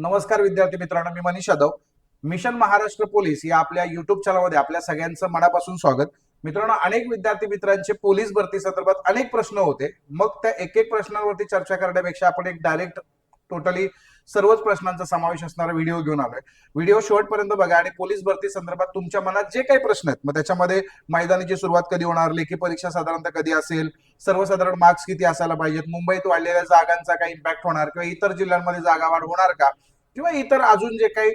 नमस्कार विद्यार्थी मित्रांनो मी मनीष यादव. मिशन महाराष्ट्र पोलीस या आपल्या युट्यूब चॅनलमध्ये आपल्या सगळ्यांचं मनापासून स्वागत. मित्रांनो अनेक विद्यार्थी मित्रांचे पोलीस भरती संदर्भात अनेक प्रश्न होते. मग त्या एक एक प्रश्नांवरती चर्चा करण्यापेक्षा आपण एक डायरेक्ट टोटली सर्वच प्रश्नांचा समावेश असणारा व्हिडिओ घेऊन आलोय. व्हिडिओ शेवटपर्यंत बघा आणि पोलीस भरती संदर्भात तुमच्या मनात जे काही प्रश्न आहेत मग त्याच्यामध्ये मैदानाची सुरुवात कधी होणार लेखी परीक्षा साधारणतः कधी असेल सर्वसाधारण मार्क्स किती असायला पाहिजेत मुंबईत वाढलेल्या जागांचा काही इम्पॅक्ट होणार किंवा इतर जिल्ह्यांमध्ये जागा वाढ होणार का? किंवा इतर अजून जे काही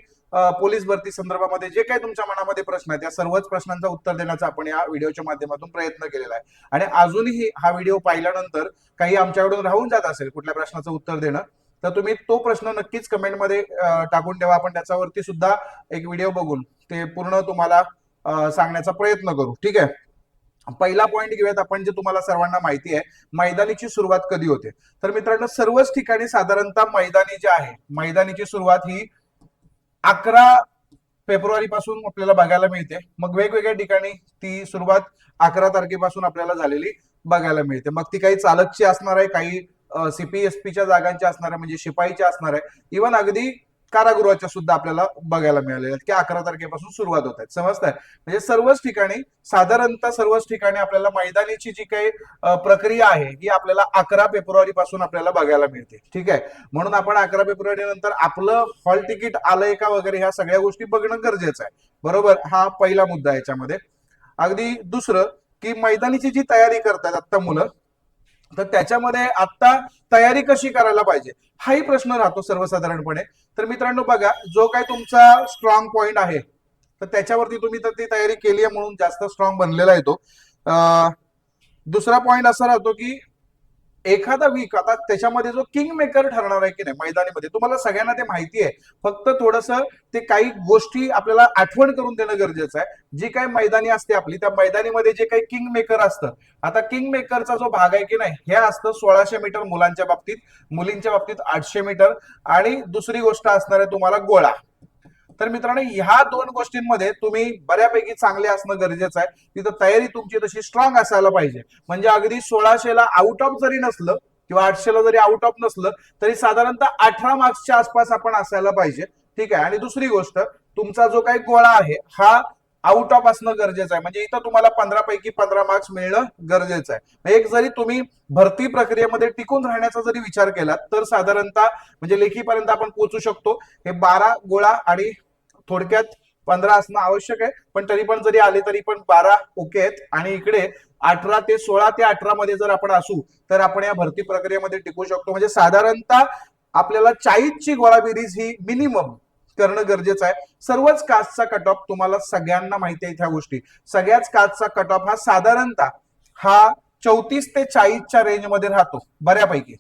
पोलीस भरती संदर्भामध्ये जे काही तुमच्या मनामध्ये प्रश्न आहेत त्या सर्वच प्रश्नांचा उत्तर देण्याचा आपण या व्हिडिओच्या माध्यमातून प्रयत्न केलेला आहे. आणि अजूनही हा व्हिडिओ पाहिल्यानंतर काही आमच्याकडून राहून जात असेल कुठल्या प्रश्नाचं उत्तर देणं तर तुम्ही तो प्रश्न नक्कीच कमेंटमध्ये टाकून ठेवा. आपण त्याच्यावरती सुद्धा एक व्हिडिओ बघून ते पूर्ण तुम्हाला सांगण्याचा प्रयत्न करू. ठीक आहे? पहिला पॉईंट घेऊयात आपण जे तुम्हाला सर्वांना माहिती आहे मैदानीची सुरुवात कधी होते? तर मित्रांनो सर्वच ठिकाणी साधारणतः मैदानी जे आहे मैदानीची सुरुवात ही अकरा फेब्रुवारी पासून आपल्याला बघायला मिळते. मग वेगवेगळ्या ठिकाणी ती सुरुवात अकरा तारखेपासून आपल्याला झालेली बघायला मिळते. मग ती काही चालकची असणार आहे काही सीपीएसपीच्या जागांच्या असणार आहे म्हणजे शिपाईच्या असणार आहे. इव्हन अगदी कारागृहाच्या सुद्धा आपल्याला बघायला मिळालेल्या आहेत की अकरा तारखेपासून सुरुवात होत आहेत. समजताय? म्हणजे सर्वच ठिकाणी साधारणतः सर्वच ठिकाणी आपल्याला मैदानीची जी काही प्रक्रिया आहे ही आपल्याला अकरा फेब्रुवारी पासून आपल्याला बघायला मिळते. ठीक आहे? म्हणून आपण अकरा फेब्रुवारी नंतर आपलं हॉल तिकीट आलंय का वगैरे ह्या सगळ्या गोष्टी बघणं गरजेचं आहे. बरोबर? हा पहिला मुद्दा याच्यामध्ये. अगदी दुसरं की मैदानीची जी तयारी करतात आता मुलं तर त्याच्यामध्ये आत्ता तयारी कशी करायला पाहिजे? हाही प्रश्न राहतो सर्वसाधारणपणे. तर मित्रांनो बघा जो काही तुमचा स्ट्रॉंग पॉइंट आहे तर त्याच्यावरती तुम्ही तर ती तयारी केली आहे म्हणून जास्त स्ट्रॉंग बनलेला आहे तो. दुसरा पॉइंट असा राहतो की एखादा वीक आता त्याच्यामध्ये जो किंग मेकर ठरणार आहे की नाही मैदानीमध्ये तुम्हाला सगळ्यांना ते माहिती आहे. फक्त थोडस ते काही गोष्टी आपल्याला आठवण करून देणं गरजेचं आहे. जी काही मैदानी असते आपली त्या मैदानीमध्ये जे काही किंग मेकर असतं आता किंग मेकरचा जो भाग आहे की नाही हे असतं सोळाशे मीटर मुलांच्या बाबतीत मुलींच्या बाबतीत आठशे मीटर. आणि दुसरी गोष्ट असणार आहे तुम्हाला गोळा. तर मित्रांनो ह्या दोन गोष्टींमध्ये तुम्ही बऱ्यापैकी चांगले असणं गरजेचं आहे. तिथं तयारी तुमची तशी स्ट्रॉंग असायला पाहिजे. म्हणजे अगदी सोळाशेला आउट ऑफ जरी नसलं किंवा आठशेला जरी आउट ऑफ नसलं तरी साधारणतः अठरा मार्क्सच्या आसपास आपण असायला पाहिजे. ठीक आहे? आणि दुसरी गोष्ट तुमचा जो काही गोळा आहे हा आउट ऑफ असणं गरजेचं आहे. म्हणजे इथं तुम्हाला पंधरा पैकी पंधरा मार्क्स मिळणं गरजेचं आहे. म्हणजे एक जरी तुम्ही भरती प्रक्रियेमध्ये टिकून राहण्याचा जरी विचार केला तर साधारणतः म्हणजे लेखीपर्यंत आपण पोहोचू शकतो. हे बारा गोळा आणि थोडक्यात पंधरा असणं आवश्यक आहे. पण तरी पण जरी आले तरी पण बारा ओके आहेत. आणि इकडे अठरा ते सोळा ते अठरा मध्ये जर आपण असू तर आपण या भरती प्रक्रियेमध्ये टिकू शकतो. म्हणजे साधारणतः आपल्याला चाळीसची गोळाबिरीज ही मिनिमम करणं गरजेचं आहे. सर्वच कास्टचा कट ऑफ तुम्हाला सगळ्यांना माहिती आहे ह्या गोष्टी. सगळ्याच कास्टचा कट ऑफ हा साधारणतः हा चौतीस ते चाळीसच्या रेंजमध्ये राहतो बऱ्यापैकी.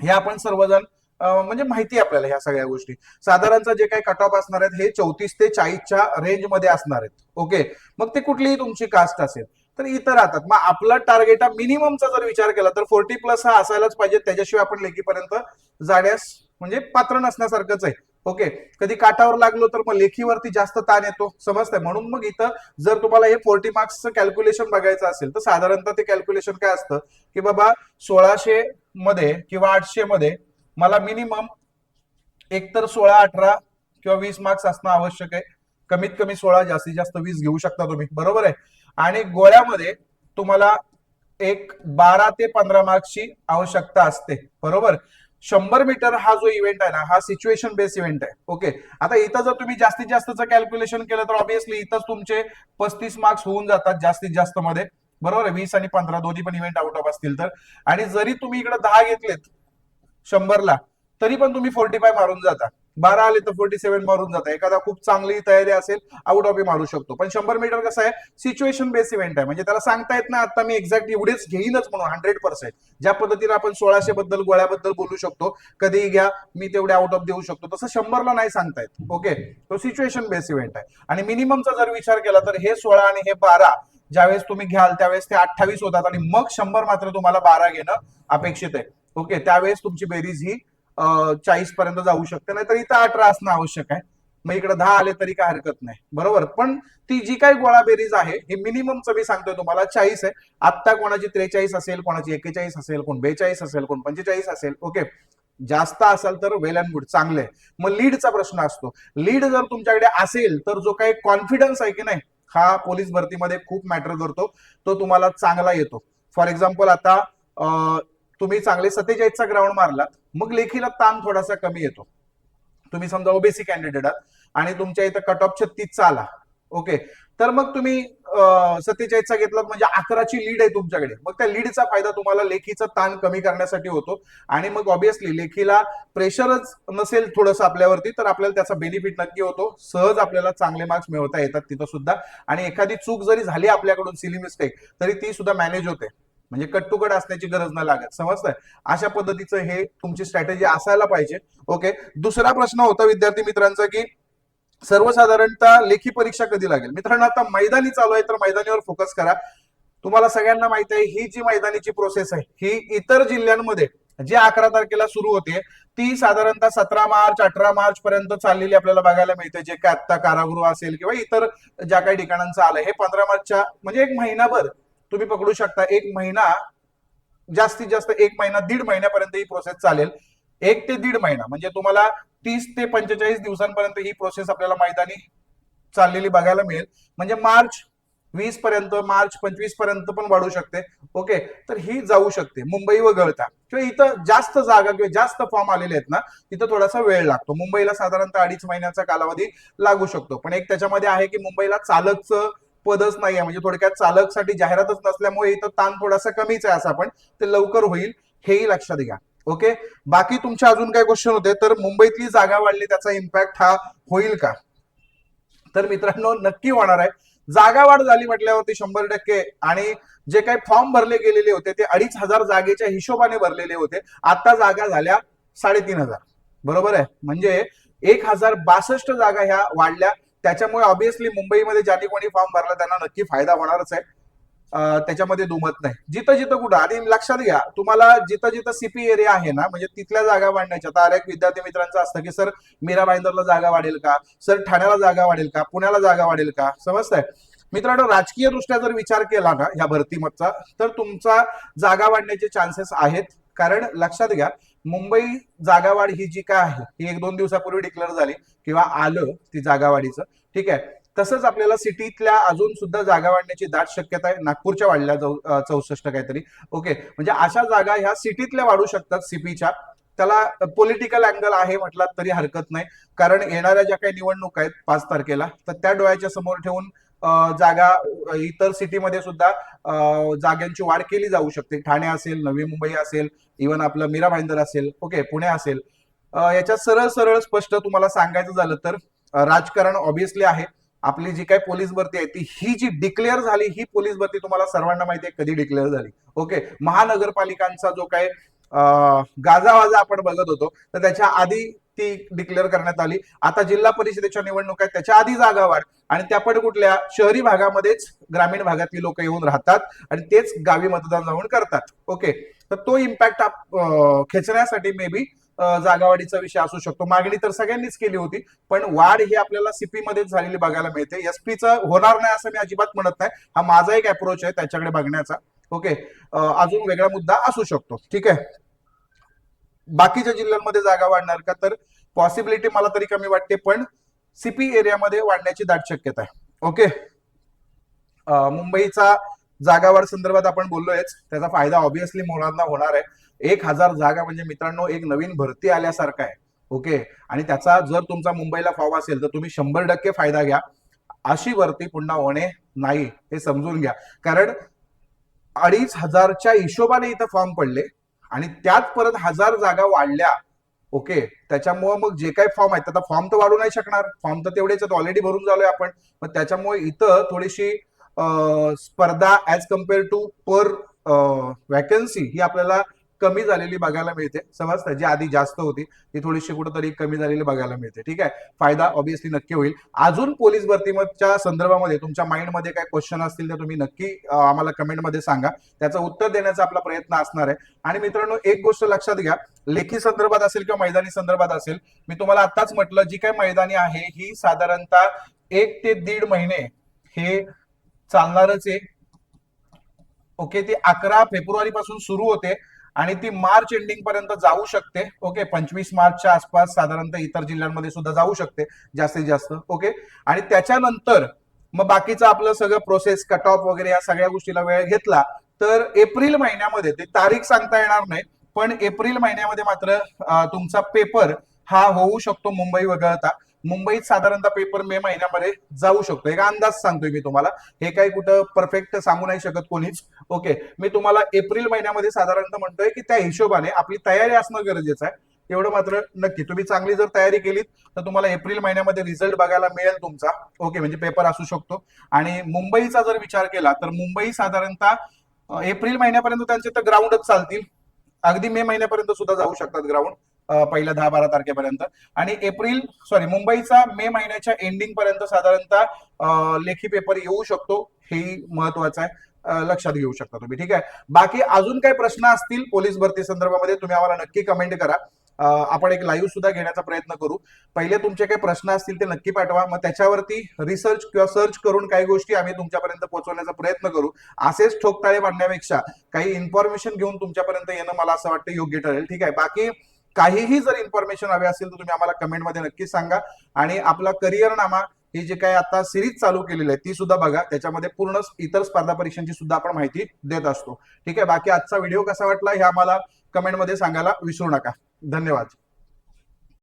हे आपण सर्वजण म्हणजे माहिती आहे आपल्याला ह्या सगळ्या गोष्टी. साधारणतः जे काही कट ऑफ असणार आहेत हे चौतीस ते चाळीसच्या रेंजमध्ये असणार आहेत. ओके मग ते कुठलीही तुमची कास्ट असेल तर इतर राहतात. मग आपला टार्गेट हा मिनिममचा जर विचार केला तर फोर्टी प्लस हा असायलाच पाहिजे. त्याच्याशिवाय आपण लेखीपर्यंत जाण्यास म्हणजे पात्र नसण्यासारखंच आहे. ओके कधी काठावर लागलो तर मग लेखीवरती जास्त ताण येतो. समजतंय? म्हणून मग इथं जर तुम्हाला हे फोर्टी मार्क्सचं कॅल्क्युलेशन बघायचं असेल तर साधारणतः ते कॅल्क्युलेशन काय असतं? की बाबा सोळाशे मध्ये किंवा आठशे मध्ये मला मिनिमम एकतर सोळा अठरा किंवा वीस मार्क्स असणं आवश्यक आहे. कमीत कमी सोळा जास्तीत जास्त वीस घेऊ शकता तुम्ही. बरोबर आहे? आणि गोळ्यामध्ये तुम्हाला एक बारा ते पंधरा मार्क्सची आवश्यकता असते. बरोबर? शंभर मीटर हा जो इव्हेंट आहे ना हा सिच्युएशन बेस इव्हेंट आहे. ओके आता इथं जर तुम्ही जास्तीत जास्तचं कॅल्क्युलेशन केलं तर ऑब्विसली इथंच तुमचे पस्तीस मार्क्स होऊन जातात जास्तीत जास्त मध्ये. बरोबर आहे? वीस आणि पंधरा दोन्ही पण इव्हेंट आउट ऑफ असतील तर. आणि जरी तुम्ही इकडे दहा घेतलेत शंभरला तरी पण तुम्ही फोर्टी फाय मारून जाता. बारा आले तर फोर्टी सेव्हन मारून जाता. एखादा खूप चांगली तयारी असेल आउट ऑफ मारू शकतो. पण शंभर मीटर कसं आहे सिच्युएशन बेस इव्हेंट आहे. म्हणजे त्याला सांगता येत ना आता मी एक्झॅक्ट एवढेच घेईनच म्हणून हंड्रेड पर्सेंट ज्या पद्धतीने आपण सोळाशे बद्दल गोळ्याबद्दल बोलू शकतो कधीही घ्या मी तेवढे आउट ऑफ देऊ शकतो. तसं शंभरला नाही सांगता येत. ओके तो सिच्युएशन बेस इव्हेंट आहे. आणि मिनिममचा जर विचार केला तर हे सोळा आणि हे बारा ज्यावेळेस तुम्ही घ्याल त्यावेळेस ते अठ्ठावीस होतात. आणि मग शंभर मात्र तुम्हाला बारा घेणं अपेक्षित आहे. ओके त्यावेळेस तुमची बेरीज ही चाळीस पर्यंत जाऊ शकते नाहीतर इथं अठरा असणं आवश्यक आहे. मग इकडे दहा आले तरी काय हरकत नाही. बरोबर? पण ती जी काही गोळा बेरीज आहे हे मिनिममचं मी सांगतोय तुम्हाला चाळीस आहे. आत्ता कोणाची त्रेचाळीस असेल कोणाची एक्केचाळीस असेल कोण बेचाळीस असेल कोण पंचेचाळीस असेल ओके. जास्त असाल तर वेल अँड गुड चांगले मग लीडचा प्रश्न असतो. लीड जर तुमच्याकडे असेल तर जो काही कॉन्फिडन्स आहे की नाही हा पोलीस भरतीमध्ये खूप मॅटर करतो तो तुम्हाला चांगला येतो. फॉर एक्झाम्पल आता तुम्ही चांगले सत्तेचाळीसचा ग्राउंड मारला मग लेखीला ताण थोडासा कमी येतो. तुम्ही समजा ओबीसी कॅन्डिडेट आहात आणि तुमच्या इथं कट ऑफ छत्तीसचा आला. ओके तर मग तुम्ही सत्तेचाळीसचा घेतला म्हणजे अकराची लीड आहे तुमच्याकडे. मग त्या लीडचा फायदा तुम्हाला लेखीचा ताण कमी करण्यासाठी होतो. आणि मग ऑब्विसली लेखीला प्रेशरच नसेल थोडंसं आपल्यावरती तर आपल्याला त्याचा बेनिफिट नक्की होतो. सहज आपल्याला चांगले मार्क्स मिळवता येतात तिथं सुद्धा. आणि एखादी चूक जरी झाली आपल्याकडून सिली मिस्टेक तरी ती सुद्धा मॅनेज होते. म्हणजे कट असण्याची गरज नाही लागत. समजतंय? अशा पद्धतीचं हे तुमची स्ट्रॅटेजी असायला पाहिजे. ओके दुसरा प्रश्न होता विद्यार्थी मित्रांचा की सर्वसाधारणतः लेखी परीक्षा कधी लागेल? मित्रांनो आता मैदानी चालू आहे तर मैदानीवर फोकस करा. तुम्हाला सगळ्यांना माहिती आहे ही जी मैदानीची प्रोसेस आहे ही इतर जिल्ह्यांमध्ये जी अकरा तारखेला सुरू होते ती साधारणतः सतरा मार्च अठरा मार्च पर्यंत चाललेली आपल्याला बघायला मिळते जे काय आता कारागृह असेल किंवा इतर ज्या काही ठिकाणांचं आलं हे पंधरा मार्चच्या म्हणजे एक महिनाभर तुम्ही पकडू शकता एक महिना जास्तीत जास्त एक महिना दीड महिन्यापर्यंत ही प्रोसेस चालेल. एक ते दीड महिना म्हणजे तुम्हाला तीस ते पंचेचाळीस दिवसांपर्यंत ही प्रोसेस आपल्याला मैदानी चाललेली बघायला मिळेल. म्हणजे मार्च वीस पर्यंत मार्च पंचवीसपर्यंत पण वाढू शकते. ओके? तर ही जाऊ शकते. मुंबई वगळता किंवा इथं जास्त जागा किंवा जास्त फॉर्म आलेले आहेत ना तिथं थोडासा वेळ लागतो. मुंबईला साधारणतः अडीच महिन्याचा कालावधी लागू शकतो. पण एक त्याच्यामध्ये आहे की मुंबईला चालकचं पदच नाही आहे म्हणजे थोडक्यात चालकसाठी जाहिरातच नसल्यामुळे इथं ताण थोडासा कमीच आहे असं पण. ते लवकर होईल हेही लक्षात घ्या. ओके? बाकी तुमचे अजून काय क्वेश्चन होते तर मुंबईतली जागा वाढली त्याचा इम्पॅक्ट हा होईल का? तर मित्रांनो नक्की होणार आहे. जागा वाढ झाली म्हटल्यावरती शंभर टक्के. आणि जे काही फॉर्म भरले गेलेले होते ते अडीच हजार जागेच्या हिशोबाने भरलेले होते. आता जागा झाल्या साडेतीन हजार. बरोबर आहे? म्हणजे एक हजार बासष्ट जागा ह्या वाढल्या. त्याच्यामुळे ऑब्विसली मुंबईमध्ये ज्याने कोणी फॉर्म भरला त्यांना नक्की फायदा होणारच आहे. त्याच्यामध्ये दुमत नाही. जिथं जिथं कुठं आणि लक्षात घ्या तुम्हाला जिथं जिथं सीपी एरिया आहे ना म्हणजे तिथल्या जागा वाढण्याच्या आता अनेक विद्यार्थी मित्रांचं असतं की सर मीरा भाईंदरला जागा वाढेल का? सर ठाण्याला जागा वाढेल का? पुण्याला जागा वाढेल का? समजतंय? मित्रांनो राजकीय दृष्ट्या जर विचार केला ना या भरतीमधचा तर तुमचा जागा वाढण्याचे चान्सेस आहेत. कारण लक्षात घ्या मुंबई जागावाढ ही जी काय आहे ही एक दोन दिवसापूर्वी डिक्लेअर झाली किंवा आलं ती जागावाढीचं. ठीक आहे? तसंच आपल्याला सिटीतल्या अजून सुद्धा जागा वाढण्याची दाट शक्यता आहे. नागपूरच्या वाढल्या चौसष्ट काहीतरी. ओके? म्हणजे अशा जागा ह्या सिटीतल्या वाढू शकतात सीपीच्या त्याला पॉलिटिकल अँगल आहे म्हटलात तरी हरकत नाही. कारण येणाऱ्या ज्या काही निवडणूक आहेत पाच तारखेला तर त्या डोळ्याच्या समोर ठेवून जागा इतर सिटीमध्ये सुद्धा जागांची वाढ केली जाऊ शकते. ठाणे असेल नवी मुंबई असेल इव्हन आपलं मीरा भाईंदर असेल ओके पुणे असेल. याच्यात सरळ सरळ स्पष्ट तुम्हाला सांगायचं झालं तर राजकारण ऑब्विसली आहे. आपली जी काही पोलीस भरती आहे ती ही जी डिक्लेअर झाली ही पोलीस भरती तुम्हाला सर्वांना माहिती आहे कधी डिक्लेअर झाली. ओके महानगरपालिकांचा जो काही गाजावाजा आपण बघत होतो तर त्याच्या आधी ती डिक्लेअर करण्यात आली. आता जिल्हा परिषदेच्या निवडणूक आहेत त्याच्या आधी जागा वाढ. आणि त्या पण कुठल्या? शहरी भागामध्येच ग्रामीण भागातली लोक येऊन राहतात आणि तेच गावी मतदान जाऊन करतात. ओके तर तो इम्पॅक्ट खेचण्यासाठी मे बी जागावाढीचा विषय असू शकतो. मागणी तर सगळ्यांनीच केली होती पण वाढ ही आपल्याला सीपी मध्येच झालेली बघायला मिळते. एसपीचं होणार नाही असं मी अजिबात म्हणत नाही. हा माझा एक अप्रोच आहे त्याच्याकडे बघण्याचा. ओके अजून वेगळा मुद्दा असू शकतो. ठीक आहे. बाकीच्या जिल्ह्यांमध्ये जागा वाढणार का? तर पॉसिबिलिटी मला तरी कमी वाटते पण सीपी एरियामध्ये वाढण्याची दाट शक्यता आहे. ओके मुंबईचा जागावाढ संदर्भात आपण बोललोयच. त्याचा फायदा ऑब्विसली मुलांना होणार आहे. एक हजार जागा म्हणजे मित्रांनो एक नवीन भरती आल्यासारखं आहे. ओके आणि त्याचा जर तुमचा मुंबईला फॉर्म असेल तर तुम्ही शंभर टक्के फायदा घ्या. अशी भरती पुन्हा होणे नाही हे समजून घ्या. कारण अडीच हजारच्या हिशोबाने इथं फॉर्म पडले. आणि त्यात परत हजार जागा वाढल्या. ओके? त्याच्यामुळे मग जे काही फॉर्म आहेत आता फॉर्म तर वाढू नाही शकणार. फॉर्म तर तेवढेच ऑलरेडी भरून झालोय आपण. मग त्याच्यामुळे इथं थोडीशी स्पर्धा as compare to per vacancy ही आपल्याला कमी झालेली बघायला मिळते. समजतं जी आधी जास्त होती ती थोडीशी कुठंतरी कमी झालेली बघायला मिळते. ठीक आहे? फायदा ऑब्विसली नक्की होईल. अजून पोलीस भरतीच्या संदर्भामध्ये तुमच्या माइंडमध्ये काय क्वेश्चन असतील तर तुम्ही नक्की आम्हाला कमेंटमध्ये सांगा. त्याचं उत्तर देण्याचा आपला प्रयत्न असणार आहे. आणि मित्रांनो एक गोष्ट लक्षात घ्या. लेखी संदर्भात असेल किंवा मैदानी संदर्भात असेल मी तुम्हाला आताच म्हटलं जी काय मैदानी आहे ही साधारणतः एक ते दीड महिने हे चालणारच आहे. ओके? ते अकरा फेब्रुवारी पासून सुरू होते. आणि ती मार्च एंडिंग पर्यंत जाऊ शकते. ओके पंचवीस मार्चच्या आसपास साधारणतः इतर जिल्ह्यांमध्ये सुद्धा जाऊ शकते जास्तीत जास्त. ओके आणि त्याच्यानंतर मग बाकीचं आपलं सगळं प्रोसेस कट ऑफ वगैरे या सगळ्या गोष्टीला वेळ घेतला तर एप्रिल महिन्यामध्ये ते तारीख सांगता येणार नाही पण एप्रिल महिन्यामध्ये मात्र तुमचा पेपर हा होऊ शकतो मुंबई वगळता. मुंबईत साधारणतः पेपर मे महिन्यामध्ये जाऊ शकतो. एक अंदाज सांगतोय मी तुम्हाला. हे काही कुठं परफेक्ट सांगू नाही शकत कोणीच. ओके मी तुम्हाला एप्रिल महिन्यामध्ये साधारणतः म्हणतोय की त्या हिशोबाने आपली तयारी असणं गरजेचं आहे. एवढं मात्र नक्की. तुम्ही चांगली जर तयारी केलीत तर तुम्हाला एप्रिल महिन्यामध्ये रिझल्ट बघायला मिळेल तुमचा. ओके म्हणजे पेपर असू शकतो. आणि मुंबईचा जर विचार केला तर मुंबई साधारणतः एप्रिल महिन्यापर्यंत त्यांचे तर ग्राउंडच चालतील. अगदी मे महिन्यापर्यंत सुद्धा जाऊ शकतात ग्राउंड पहिल्या दहा बारा तारखेपर्यंत. आणि एप्रिल सॉरी मुंबईचा मे महिन्याच्या एंडिंग पर्यंत साधारणतः लेखी पेपर येऊ शकतो. हे महत्वाचं आहे. लक्षात घेऊ शकता तुम्ही. ठीक आहे? बाकी अजून काही प्रश्न असतील पोलीस भरती संदर्भामध्ये तुम्ही आम्हाला नक्की कमेंट करा. आपण एक लाईव्ह सुद्धा घेण्याचा प्रयत्न करू. पहिले तुमचे काही प्रश्न असतील ते नक्की पाठवा. मग त्याच्यावरती रिसर्च किंवा सर्च करून काही गोष्टी आम्ही तुमच्यापर्यंत पोहोचवण्याचा प्रयत्न करू. असेच ठोकताळे बांधण्यापेक्षा काही इन्फॉर्मेशन घेऊन तुमच्यापर्यंत येणं मला असं वाटतं योग्य ठरेल. ठीक आहे? बाकी काहीही जर इन्फॉर्मेशन हवे असेल तर तुम्ही आम्हाला कमेंटमध्ये नक्कीच सांगा. आणि आपला करिअर नामा ही जी काही आता सिरीज चालू केलेली आहे ती सुद्धा बघा. त्याच्यामध्ये पूर्ण इतर स्पर्धा परीक्षांची सुद्धा आपण माहिती देत असतो. ठीक आहे? बाकी आजचा व्हिडिओ कसा वाटला हे आम्हाला कमेंटमध्ये सांगायला विसरू नका. धन्यवाद.